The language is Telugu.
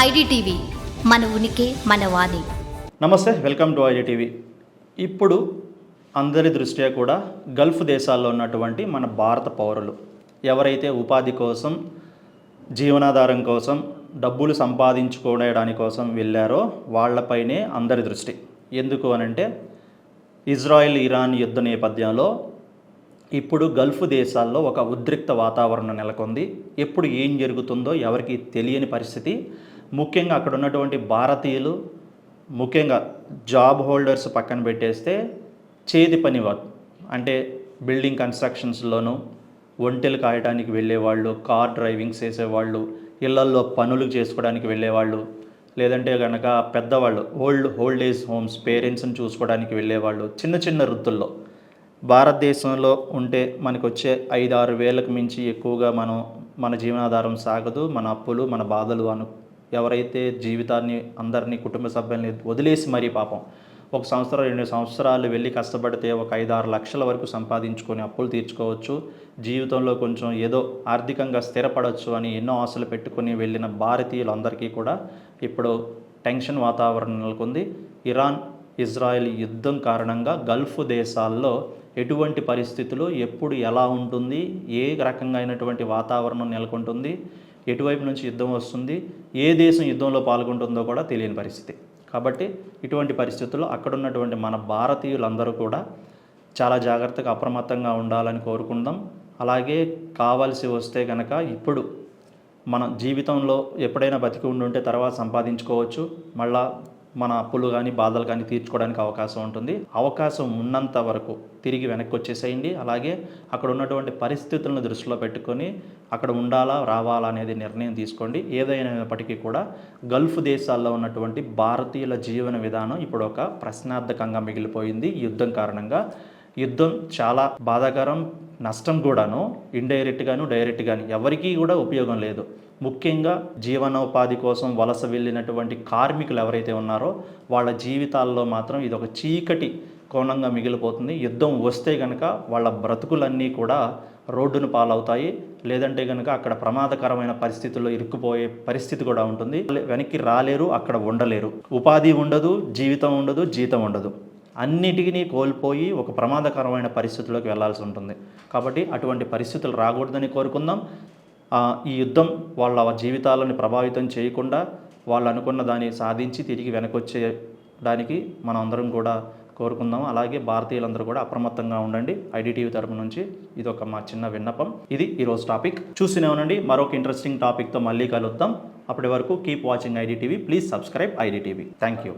ఐడిటీవీ మన ఉనికి మన వాణి. నమస్తే వెల్కమ్ టు ఐడిటీవీ. ఇప్పుడు అందరి దృష్ట్యా కూడా గల్ఫ్ దేశాల్లో ఉన్నటువంటి మన భారత పౌరులు ఎవరైతే ఉపాధి కోసం జీవనాధారం కోసం డబ్బులు సంపాదించుకోవడానికి కోసం వెళ్ళారో వాళ్ళపైనే అందరి దృష్టి. ఎందుకు అనంటే ఇజ్రాయెల్ ఇరాన్ యుద్ధ నేపథ్యంలో ఇప్పుడు గల్ఫ్ దేశాల్లో ఒక ఉద్రిక్త వాతావరణం నెలకొంది. ఎప్పుడు ఏం జరుగుతుందో ఎవరికి తెలియని పరిస్థితి. ముఖ్యంగా అక్కడ ఉన్నటువంటి భారతీయులు ముఖ్యంగా జాబ్ హోల్డర్స్ పక్కన పెట్టేస్తే చేతి పని అంటే బిల్డింగ్ కన్స్ట్రక్షన్స్లోనూ ఒంటెలు కాయడానికి వెళ్ళేవాళ్ళు కార్ డ్రైవింగ్ చేసేవాళ్ళు ఇళ్ళల్లో పనులు చేసుకోవడానికి వెళ్ళేవాళ్ళు లేదంటే కనుక పెద్దవాళ్ళు ఓల్డ్ ఓల్డ్ ఏజ్ హోమ్స్ పేరెంట్స్ని చూసుకోవడానికి వెళ్ళేవాళ్ళు చిన్న చిన్న వృత్తుల్లో. భారతదేశంలో ఉంటే మనకు వచ్చే ఐదు ఆరు వేలకు మించి ఎక్కువగా మనం మన జీవనాధారం సాగదు మన అప్పులు మన బాధలు అను ఎవరైతే జీవితాన్ని అందరినీ కుటుంబ సభ్యుల్ని వదిలేసి మరీ పాపం ఒక సంవత్సరం రెండు సంవత్సరాలు వెళ్ళి కష్టపడితే ఒక ఐదు ఆరు లక్షల వరకు సంపాదించుకొని అప్పులు తీర్చుకోవచ్చు. జీవితంలో కొంచెం ఏదో ఆర్థికంగా స్థిరపడవచ్చు అని ఎన్నో ఆశలు పెట్టుకుని వెళ్ళిన భారతీయులందరికీ కూడా ఇప్పుడు టెన్షన్ వాతావరణం నెలకొంది. ఇరాన్ ఇజ్రాయెల్ యుద్ధం కారణంగా గల్ఫ్ దేశాల్లో ఎటువంటి పరిస్థితులు ఎప్పుడు ఎలా ఉంటుంది ఏ రకంగా అయినటువంటి వాతావరణం నెలకొంటుంది ఎటువైపు నుంచి యుద్ధం వస్తుంది ఏ దేశం యుద్ధంలో పాల్గొంటుందో కూడా తెలియని పరిస్థితి. కాబట్టి ఇటువంటి పరిస్థితుల్లో అక్కడ ఉన్నటువంటి మన భారతీయులందరూ కూడా చాలా జాగ్రత్తగా అప్రమత్తంగా ఉండాలని కోరుకుందాం. అలాగే కావాల్సి వస్తే కనుక ఇప్పుడు మన జీవితంలో ఎప్పుడైనా బతికి ఉండుంటే తర్వాత సంపాదించుకోవచ్చు. మళ్ళా మన అప్పులు కానీ బాధలు కానీ తీర్చుకోవడానికి అవకాశం ఉంటుంది. అవకాశం ఉన్నంత వరకు తిరిగి వెనక్కి వచ్చేసేయండి. అలాగే అక్కడ ఉన్నటువంటి పరిస్థితులను దృష్టిలో పెట్టుకొని అక్కడ ఉండాలా రావాలా అనేది నిర్ణయం తీసుకోండి. ఏదైనప్పటికీ కూడా గల్ఫ్ దేశాల్లో ఉన్నటువంటి భారతీయుల జీవన విధానం ఇప్పుడు ఒక ప్రశ్నార్థకంగా మిగిలిపోయింది. యుద్ధం కారణంగా యుద్ధం చాలా బాధాకరం నష్టం కూడాను ఇండైరెక్ట్గాను డైరెక్ట్గాను ఎవరికీ కూడా ఉపయోగం లేదు. ముఖ్యంగా జీవనోపాధి కోసం వలస వెళ్ళినటువంటి కార్మికులు ఎవరైతే ఉన్నారో వాళ్ళ జీవితాల్లో మాత్రం ఇది ఒక చీకటి కోణంగా మిగిలిపోతుంది. యుద్ధం వస్తే కనుక వాళ్ళ బ్రతుకులన్నీ కూడా రోడ్డును పాలవుతాయి. లేదంటే కనుక అక్కడ ప్రమాదకరమైన పరిస్థితుల్లో ఇరుక్కుపోయే పరిస్థితి కూడా ఉంటుంది. వెనక్కి రాలేరు అక్కడ ఉండలేరు. ఉపాధి ఉండదు జీవితం ఉండదు జీతం ఉండదు. అన్నిటినీ కోల్పోయి ఒక ప్రమాదకరమైన పరిస్థితుల్లోకి వెళ్ళాల్సి ఉంటుంది. కాబట్టి అటువంటి పరిస్థితులు రాకూడదని కోరుకుందాం. ఈ యుద్ధం వాళ్ళ జీవితాలను ప్రభావితం చేయకుండా వాళ్ళు అనుకున్న దాన్ని సాధించి తిరిగి వెనకొచ్చేయడానికి మనం అందరం కూడా కోరుకుందాం. అలాగే భారతీయులందరూ కూడా అప్రమత్తంగా ఉండండి. ఐడిటీవీ తరపు నుంచి ఇది ఒక మా చిన్న విన్నపం. ఇది ఈరోజు టాపిక్. చూసినే ఉండండి. మరొక ఇంట్రెస్టింగ్ టాపిక్తో మళ్ళీ కలుద్దాం. అప్పటి వరకు keep watching IDTV. Please subscribe IDTV. Thank you